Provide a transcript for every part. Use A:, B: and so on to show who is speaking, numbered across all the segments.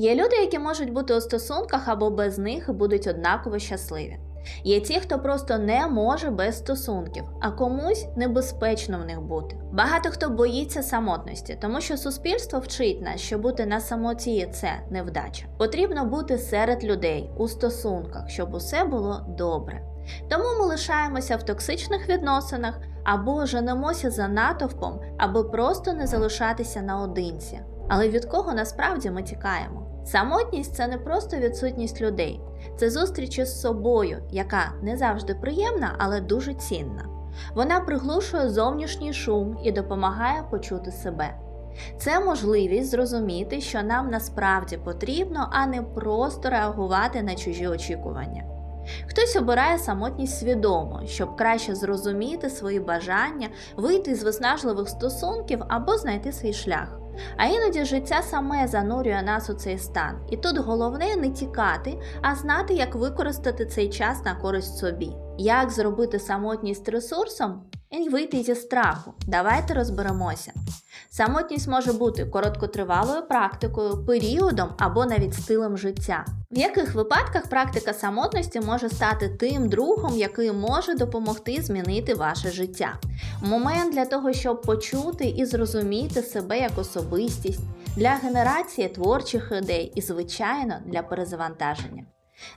A: Є люди, які можуть бути у стосунках або без них і будуть однаково щасливі. Є ті, хто просто не може без стосунків, а комусь небезпечно в них бути. Багато хто боїться самотності, тому що суспільство вчить нас, що бути на самоті це невдача. Потрібно бути серед людей у стосунках, щоб усе було добре. Тому ми лишаємося в токсичних відносинах або женемося за натовпом, аби просто не залишатися наодинці. Але від кого насправді ми тікаємо? Самотність це не просто відсутність людей, це зустріч із собою, яка не завжди приємна, але дуже цінна. Вона приглушує зовнішній шум і допомагає почути себе. Це можливість зрозуміти, що нам насправді потрібно, а не просто реагувати на чужі очікування. Хтось обирає самотність свідомо, щоб краще зрозуміти свої бажання, вийти з виснажливих стосунків або знайти свій шлях. А іноді життя саме занурює нас у цей стан. І тут головне не тікати, а знати, як використати цей час на користь собі. Як зробити самотність ресурсом і вийти зі страху. Давайте розберемося. Самотність може бути короткотривалою практикою, періодом або навіть стилем життя. В яких випадках практика самотності може стати тим другом, який може допомогти змінити ваше життя? Момент для того, щоб почути і зрозуміти себе як особистість, для генерації творчих ідей і, звичайно, для перезавантаження.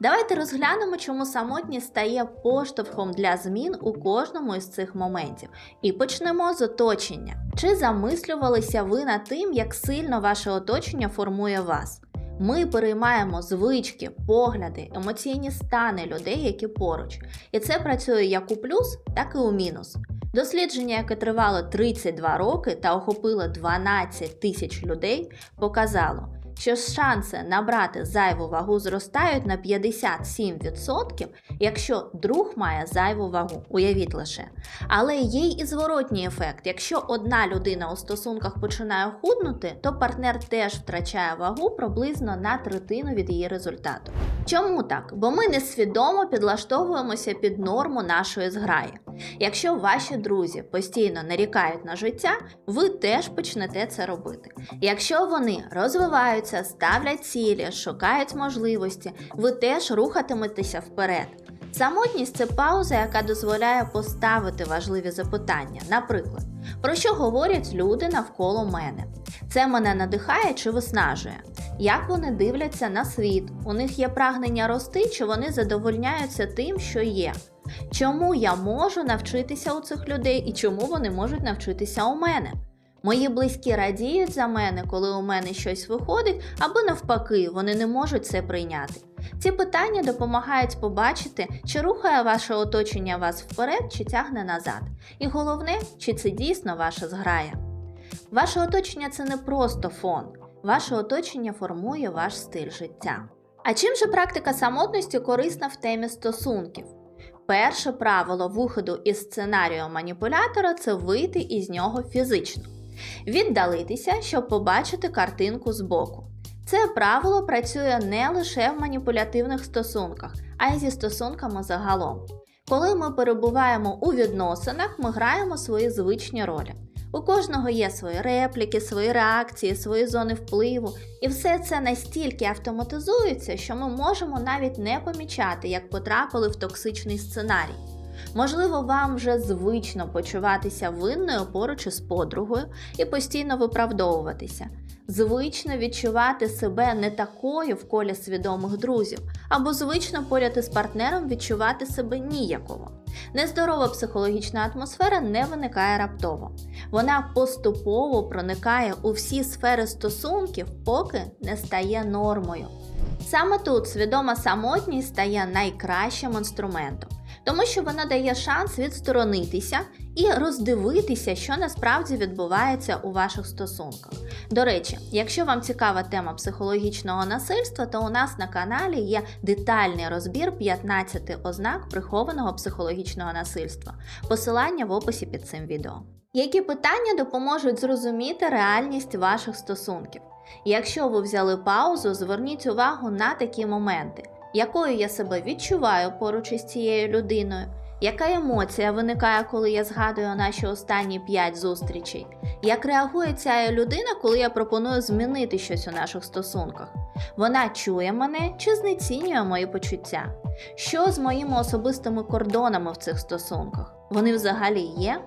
A: Давайте розглянемо, чому самотність стає поштовхом для змін у кожному із цих моментів. І почнемо з оточення. Чи замислювалися ви над тим, як сильно ваше оточення формує вас? Ми переймаємо звички, погляди, емоційні стани людей, які поруч. І це працює як у плюс, так і у мінус. Дослідження, яке тривало 32 роки та охопило 12 тисяч людей, показало, що шанси набрати зайву вагу зростають на 57%, якщо друг має зайву вагу, уявіть лише. Але є й і зворотній ефект. Якщо одна людина у стосунках починає худнути, то партнер теж втрачає вагу приблизно на третину від її результату. Чому так? Бо ми несвідомо підлаштовуємося під норму нашої зграї. Якщо ваші друзі постійно нарікають на життя, ви теж почнете це робити. Якщо вони розвиваються, ставлять цілі, шукають можливості, ви теж рухатиметеся вперед. Самотність це пауза, яка дозволяє поставити важливі запитання. Наприклад, про що говорять люди навколо мене? Це мене надихає чи виснажує? Як вони дивляться на світ? У них є прагнення рости, чи вони задовольняються тим, що є? Чому я можу навчитися у цих людей і чому вони можуть навчитися у мене? Мої близькі радіють за мене, коли у мене щось виходить, або навпаки, вони не можуть це прийняти. Ці питання допомагають побачити, чи рухає ваше оточення вас вперед, чи тягне назад. І головне, чи це дійсно ваша зграя. Ваше оточення це не просто фон, ваше оточення формує ваш стиль життя. А чим же практика самотності корисна в темі стосунків? Перше правило виходу із сценарію маніпулятора це вийти із нього фізично, віддалитися, щоб побачити картинку збоку. Це правило працює не лише в маніпулятивних стосунках, а й зі стосунками загалом. Коли ми перебуваємо у відносинах, ми граємо свої звичні ролі. У кожного є свої репліки, свої реакції, свої зони впливу, і все це настільки автоматизується, що ми можемо навіть не помічати, як потрапили в токсичний сценарій. Можливо, вам вже звично почуватися винною поруч із подругою і постійно виправдовуватися. Звично відчувати себе не такою в колі свідомих друзів, або звично поряд із партнером відчувати себе ніяково. Нездорова психологічна атмосфера не виникає раптово. Вона поступово проникає у всі сфери стосунків, поки не стає нормою. Саме тут свідома самотність стає найкращим інструментом, тому що вона дає шанс відсторонитися і роздивитися, що насправді відбувається у ваших стосунках. До речі, якщо вам цікава тема психологічного насильства, то у нас на каналі є детальний розбір 15 ознак прихованого психологічного насильства. Посилання в описі під цим відео. Які питання допоможуть зрозуміти реальність ваших стосунків? Якщо ви взяли паузу, зверніть увагу на такі моменти, якою я себе відчуваю поруч із цією людиною, Яка емоція виникає, коли я згадую наші останні 5 зустрічей? Як реагує ця людина, коли я пропоную змінити щось у наших стосунках? Вона чує мене чи знецінює мої почуття? Що з моїми особистими кордонами в цих стосунках? Вони взагалі є?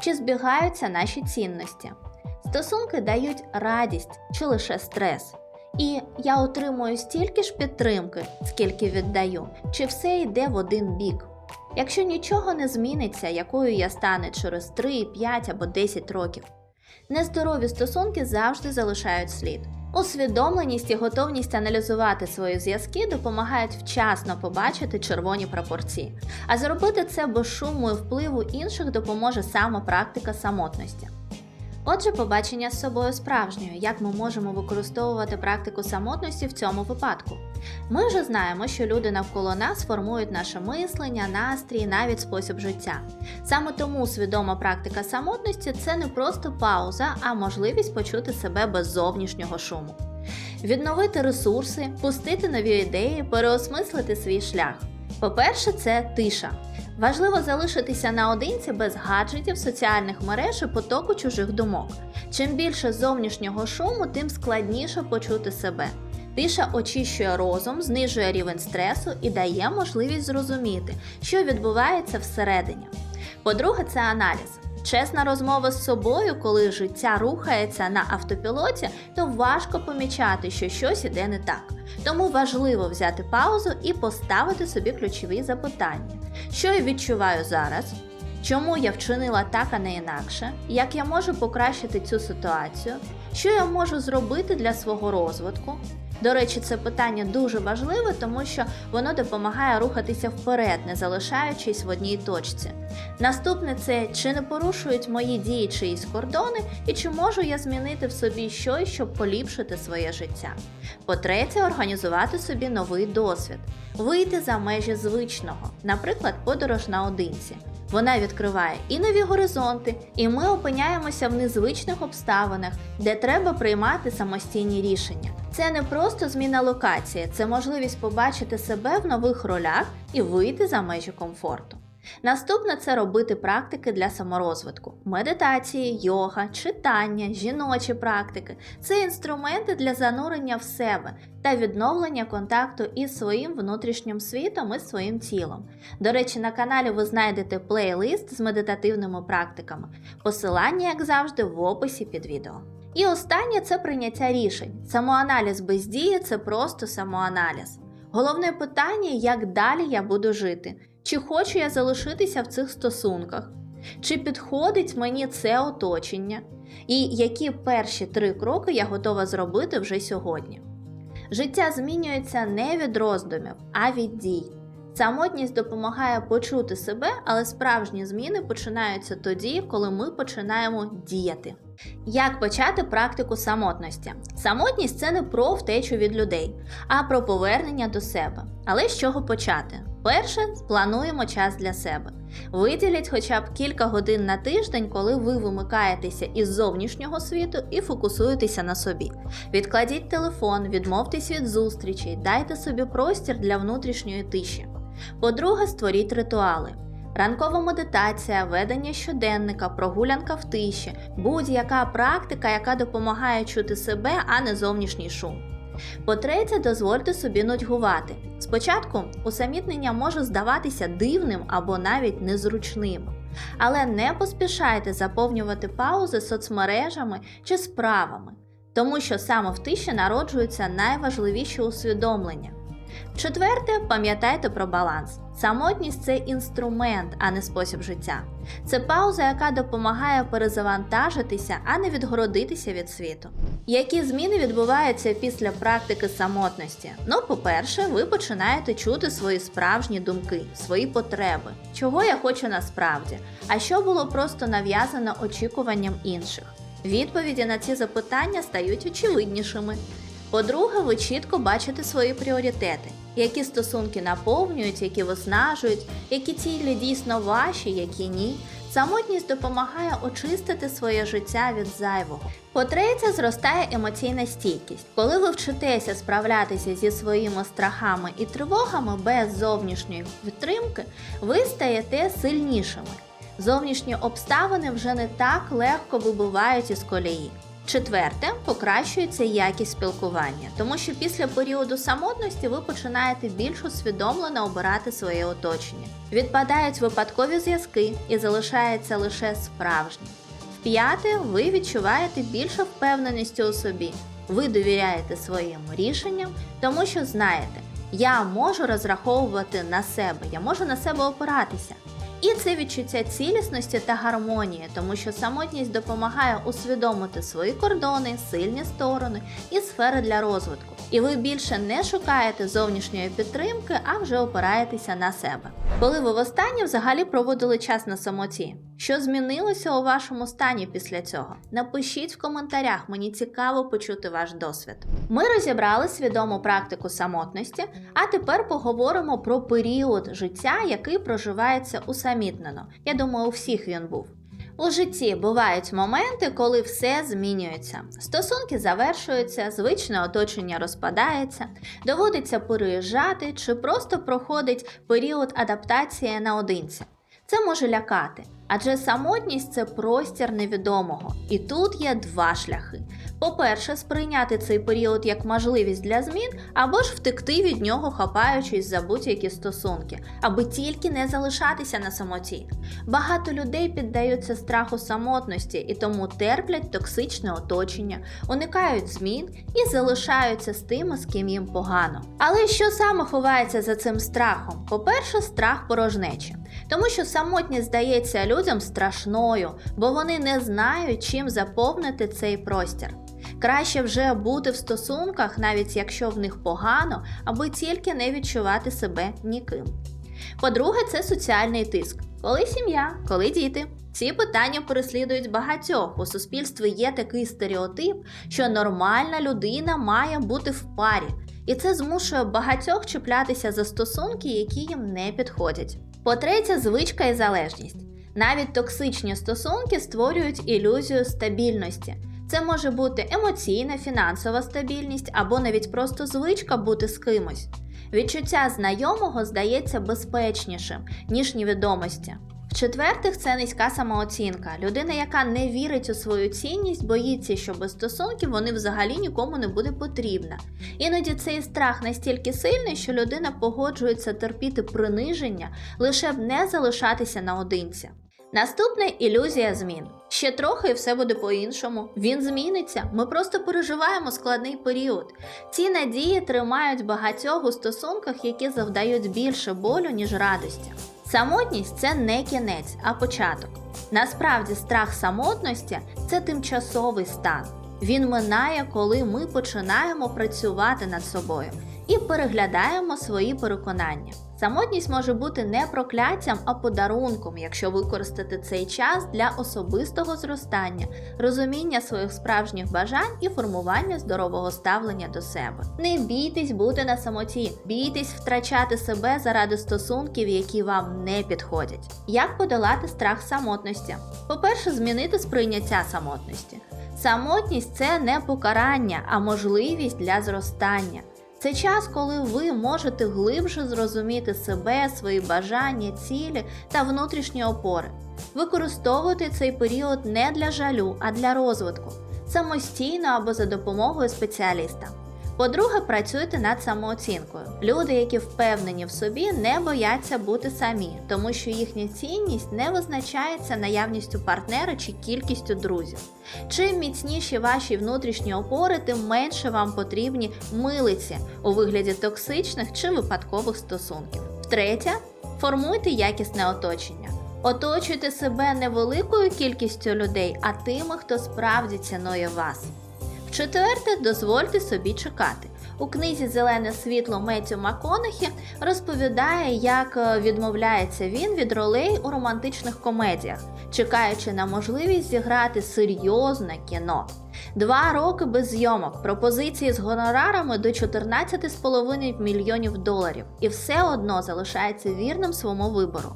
A: Чи збігаються наші цінності? Стосунки дають радість чи лише стрес. І я отримую стільки ж підтримки, скільки віддаю, чи все йде в один бік. Якщо нічого не зміниться, якою я стану через 3, 5 або 10 років. Нездорові стосунки завжди залишають слід. Усвідомленість і готовність аналізувати свої зв'язки допомагають вчасно побачити червоні пропорції, а зробити це без шуму і впливу інших допоможе саме практика самотності. Отже, побачення з собою справжньою, як ми можемо використовувати практику самотності в цьому випадку. Ми вже знаємо, що люди навколо нас формують наше мислення, настрій, навіть спосіб життя. Саме тому свідома практика самотності це не просто пауза, а можливість почути себе без зовнішнього шуму. Відновити ресурси, пустити нові ідеї, переосмислити свій шлях. По-перше, це тиша. Важливо залишитися наодинці без гаджетів, соціальних мереж і потоку чужих думок. Чим більше зовнішнього шуму, тим складніше почути себе. Тиша очищує розум, знижує рівень стресу і дає можливість зрозуміти, що відбувається всередині. По-друге, це аналіз. Чесна розмова з собою, коли життя рухається на автопілоті, то важко помічати, що щось іде не так. Тому важливо взяти паузу і поставити собі ключові запитання: що я відчуваю зараз? Чому я вчинила так, а не інакше? Як я можу покращити цю ситуацію? Що я можу зробити для свого розвитку? До речі, це питання дуже важливе, тому що воно допомагає рухатися вперед, не залишаючись в одній точці. Наступне це чи не порушують мої дії чиїсь кордони, і чи можу я змінити в собі щось, щоб поліпшити своє життя. По-третє, організувати собі новий досвід, вийти за межі звичного, наприклад, подорож наодинці. Вона відкриває і нові горизонти, і ми опиняємося в незвичних обставинах, де треба приймати самостійні рішення. Це не просто зміна локації, це можливість побачити себе в нових ролях і вийти за межі комфорту. Наступне це робити практики для саморозвитку: медитації, йога, читання, жіночі практики це інструменти для занурення в себе та відновлення контакту із своїм внутрішнім світом і своїм тілом. До речі, на каналі ви знайдете плейлист з медитативними практиками. Посилання, як завжди, в описі під відео. І останнє це прийняття рішень. Самоаналіз без дії це просто самоаналіз. Головне питання, як далі я буду жити. Чи хочу я залишитися в цих стосунках? Чи підходить мені це оточення? І які перші три кроки я готова зробити вже сьогодні? Життя змінюється не від роздумів, а від дій. Самотність допомагає почути себе, але справжні зміни починаються тоді, коли ми починаємо діяти. Як почати практику самотності? Самотність це не про втечу від людей, а про повернення до себе. Але з чого почати? Перше, плануємо час для себе. Виділіть хоча б кілька годин на тиждень, коли ви вимикаєтеся із зовнішнього світу і фокусуєтеся на собі. Відкладіть телефон, відмовтесь від зустрічей, дайте собі простір для внутрішньої тиші. По-друге, створіть ритуали. Ранкова медитація, ведення щоденника, прогулянка в тиші, будь-яка практика, яка допомагає чути себе, а не зовнішній шум. По-третє, дозвольте собі нудьгувати. Спочатку усамітнення може здаватися дивним або навіть незручним. Але не поспішайте заповнювати паузи соцмережами чи справами, тому що саме в тиші народжуються найважливіші усвідомлення. Четверте, пам'ятайте про баланс. Самотність це інструмент, а не спосіб життя. Це пауза, яка допомагає перезавантажитися, а не відгородитися від світу. Які зміни відбуваються після практики самотності? Ну, по-перше, ви починаєте чути свої справжні думки, свої потреби, чого я хочу насправді, а що було просто нав'язано очікуванням інших. Відповіді на ці запитання стають очевиднішими. По-друге, ви чітко бачите свої пріоритети, які стосунки наповнюють, які виснажують, які цілі дійсно ваші, які ні. Самотність допомагає очистити своє життя від зайвого. По-третє, зростає емоційна стійкість. Коли ви вчитеся справлятися зі своїми страхами і тривогами без зовнішньої підтримки, ви стаєте сильнішими. Зовнішні обставини вже не так легко вибивають із колії. Четверте, покращується якість спілкування, тому що після періоду самотності ви починаєте більш усвідомлено обирати своє оточення. Відпадають випадкові зв'язки і залишається лише справжнє. В-п'яте, ви відчуваєте більше впевненості у собі. Ви довіряєте своїм рішенням, тому що знаєте, я можу розраховувати на себе, я можу на себе опиратися. І це відчуття цілісності та гармонії, тому що самотність допомагає усвідомити свої кордони, сильні сторони і сфери для розвитку. І ви більше не шукаєте зовнішньої підтримки, а вже опираєтеся на себе. Коли ви востаннє взагалі проводили час на самоті? Що змінилося у вашому стані після цього? Напишіть в коментарях, мені цікаво почути ваш досвід. Ми розібрали свідому практику самотності, а тепер поговоримо про період життя, який проживається усамітнено. Я думаю, у всіх він був. У житті бувають моменти, коли все змінюється. Стосунки завершуються, звичне оточення розпадається, доводиться переїжджати чи просто проходить період адаптації наодинці. Це може лякати, адже самотність це простір невідомого. І тут є два шляхи. По-перше, сприйняти цей період як можливість для змін, або ж втекти від нього, хапаючись за будь-які стосунки, аби тільки не залишатися на самоті. Багато людей піддаються страху самотності і тому терплять токсичне оточення, уникають змін і залишаються з тими, з ким їм погано. Але що саме ховається за цим страхом? По-перше, страх порожнечі, тому що самотність здається людям страшною, бо вони не знають, чим заповнити цей простір. Краще вже бути в стосунках, навіть якщо в них погано, аби тільки не відчувати себе ніким. По-друге, це соціальний тиск. Коли сім'я, коли діти. Ці питання переслідують багатьох. У суспільстві є такий стереотип, що нормальна людина має бути в парі, і це змушує багатьох чіплятися за стосунки, які їм не підходять. По-третє, звичка і залежність. Навіть токсичні стосунки створюють ілюзію стабільності. Це може бути емоційна, фінансова стабільність або навіть просто звичка бути з кимось. Відчуття знайомого здається безпечнішим, ніж невідомості. В-четвертих, це низька самооцінка. Людина, яка не вірить у свою цінність, боїться, що без стосунків вони взагалі нікому не буде потрібна. Іноді цей страх настільки сильний, що людина погоджується терпіти приниження, лише б не залишатися наодинці. Наступне ілюзія змін. Ще трохи і все буде по-іншому. Він зміниться. Ми просто переживаємо складний період. Ці надії тримають багатьох у стосунках, які завдають більше болю, ніж радості. Самотність це не кінець, а початок. Насправді, страх самотності це тимчасовий стан. Він минає, коли ми починаємо працювати над собою і переглядаємо свої переконання. Самотність може бути не прокляттям, а подарунком, якщо використати цей час для особистого зростання, розуміння своїх справжніх бажань і формування здорового ставлення до себе. Не бійтесь бути на самоті, бійтесь втрачати себе заради стосунків, які вам не підходять. Як подолати страх самотності? По-перше, змінити сприйняття самотності. Самотність це не покарання, а можливість для зростання. Це час, коли ви можете глибше зрозуміти себе, свої бажання, цілі та внутрішні опори. Використовуйте цей період не для жалю, а для розвитку, самостійно або за допомогою спеціаліста. По-друге, працюйте над самооцінкою. Люди, які впевнені в собі, не бояться бути самі, тому що їхня цінність не визначається наявністю партнера чи кількістю друзів. Чим міцніші ваші внутрішні опори, тим менше вам потрібні милиці у вигляді токсичних чи випадкових стосунків. Втретє, формуйте якісне оточення. Оточуйте себе не великою кількістю людей, а тими, хто справді цінує вас. В-четверте, дозвольте собі чекати. У книзі Зелене світло Меттю Маконахі розповідає, як е, відмовляється він від ролей у романтичних комедіях, чекаючи на можливість зіграти серйозне кіно. Два роки без зйомок, пропозиції з гонорарами до 14,5 мільйонів доларів, і все одно залишається вірним своєму вибору.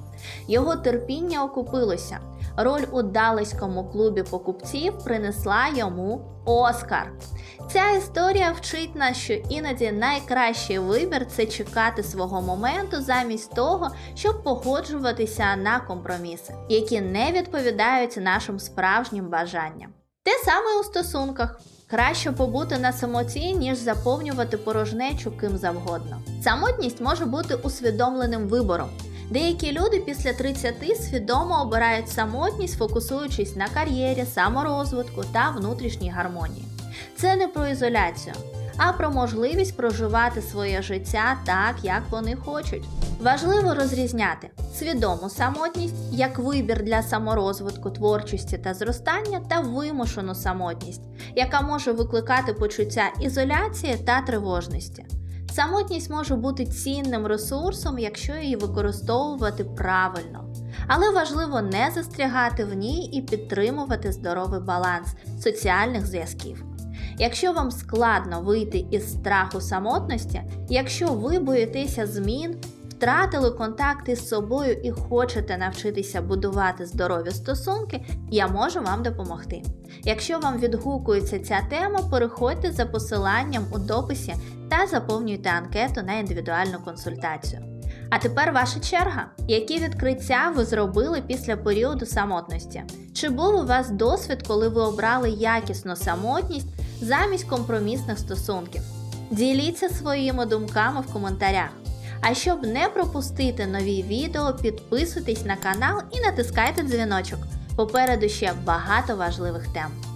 A: Його терпіння окупилося. Роль у далеському клубі покупців принесла йому Оскар. Ця історія вчить нас, що іноді найкращий вибір це чекати свого моменту замість того, щоб погоджуватися на компроміси, які не відповідають нашим справжнім бажанням. Те саме у стосунках. Краще побути на самоті, ніж заповнювати порожнечу ким завгодно. Самотність може бути усвідомленим вибором. Деякі люди після 30 свідомо обирають самотність, фокусуючись на кар'єрі, саморозвитку та внутрішній гармонії. Це не про ізоляцію, а про можливість проживати своє життя так, як вони хочуть. Важливо розрізняти свідому самотність як вибір для саморозвитку, творчості та зростання, та вимушену самотність, яка може викликати почуття ізоляції та тривожності. Самотність може бути цінним ресурсом, якщо її використовувати правильно. Але важливо не застрягати в ній і підтримувати здоровий баланс соціальних зв'язків. Якщо вам складно вийти із страху самотності, якщо ви боїтеся змін, втратили контакти з собою і хочете навчитися будувати здорові стосунки, я можу вам допомогти. Якщо вам відгукується ця тема, переходьте за посиланням у дописі та заповнюйте анкету на індивідуальну консультацію. А тепер ваша черга. Які відкриття ви зробили після періоду самотності? Чи був у вас досвід, коли ви обрали якісну самотність замість компромісних стосунків? Діліться своїми думками в коментарях. А щоб не пропустити нові відео, підписуйтесь на канал і натискайте дзвіночок. Попереду ще багато важливих тем.